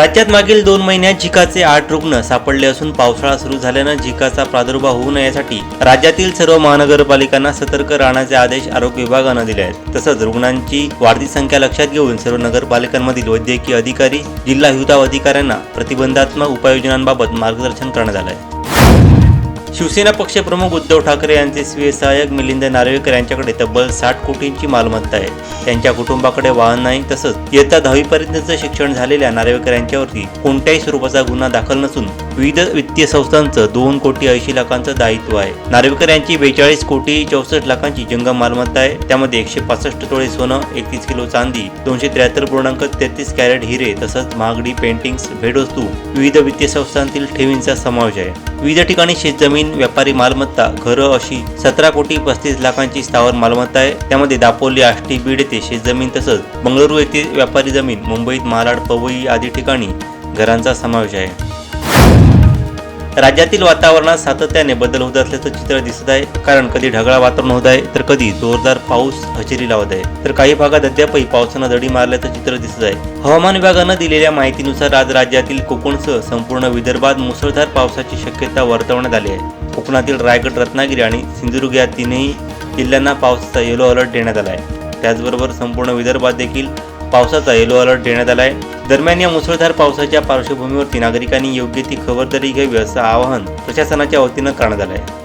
राज्यात मागील दोन महिन्यात झिकाचे आठ रुग्ण सापडले असून पावसाळा सुरू झाल्यानं झिकाचा प्रादुर्भाव होऊ नये यासाठी राज्यातील सर्व महानगरपालिकांना सतर्क राहण्याचे आदेश आरोग्य विभागानं दिले आहेत. तसंच रुग्णांची वाढती संख्या लक्षात घेऊन सर्व नगरपालिकांमधील वैद्यकीय अधिकारी जिल्हा हिवताप अधिकाऱ्यांना प्रतिबंधात्मक उपाययोजनांबाबत मार्गदर्शन करण्यात आलं आहे. शिवसेना पक्षप्रमुख उद्धव ठाकरे यांचे स्वीय सहाय्यक मिलिंद नार्वेकर यांच्याकडे तब्बल साठ कोटींची मालमत्ता आहे. त्यांच्या कुटुंबाकडे वाहन नाही तसंच इयत्ता दहावीपर्यंतचं शिक्षण झालेल्या नार्वेकर यांच्यावरती कोणत्याही स्वरूपाचा गुन्हा दाखल नसून विविध वित्तीय संस्थांचं दोन कोटी ऐंशी लाखांचं दायित्व आहे. नार्वेकर यांची बेचाळीस कोटी चौसष्ट लाखांची जंगम मालमत्ता आहे. त्यामध्ये एकशे पासष्ट तोळे सोनं एकतीस किलो चांदी दोनशे त्र्याहत्तर पूर्णांक तेहतीस कॅरेट हिरे तसंच महागडी पेंटिंग्स भेटवस्तू विविध वित्तीय संस्थांतील ठेवींचा समावेश आहे. विविध ठिकाणी शेतजमीन व्यापारी मालमत्ता घरं अशी सतरा कोटी पस्तीस लाखांची स्थावर मालमत्ता आहे. त्यामध्ये दापोली आष्टी बीड येथे शेतजमीन तसंच बंगळुरू येथे व्यापारी जमीन मुंबईत मालाड पवई आदी ठिकाणी घरांचा समावेश आहे. राज्यातील वातावरणात सातत्याने बदल होत असल्याचं चित्र दिसत आहे. कारण कधी ढगाळ वातावरण होत आहे तर कधी जोरदार पाऊस हजेरी लावत आहे. तर काही भागात अद्यापही पावसानं दडी मारल्याचं चित्र दिसत आहे. हवामान विभागानं दिलेल्या माहितीनुसार आज राज्यातील कोकणसह संपूर्ण विदर्भात मुसळधार पावसाची शक्यता वर्तवण्यात आली आहे. कोकणातील रायगड रत्नागिरी आणि सिंधुदुर्ग या तीनही जिल्ह्यांना पावसाचा येलो अलर्ट देण्यात आला आहे. त्याचबरोबर संपूर्ण विदर्भात देखील पावसाचा येलो अलर्ट देण्यात आला आहे. दरम्यान या मुसळधार पावसाच्या पार्श्वभूमीवरती नागरिकांनी योग्य ती खबरदारी घ्यावी असं आवाहन प्रशासनाच्या वतीनं करण्यात आलं आहे.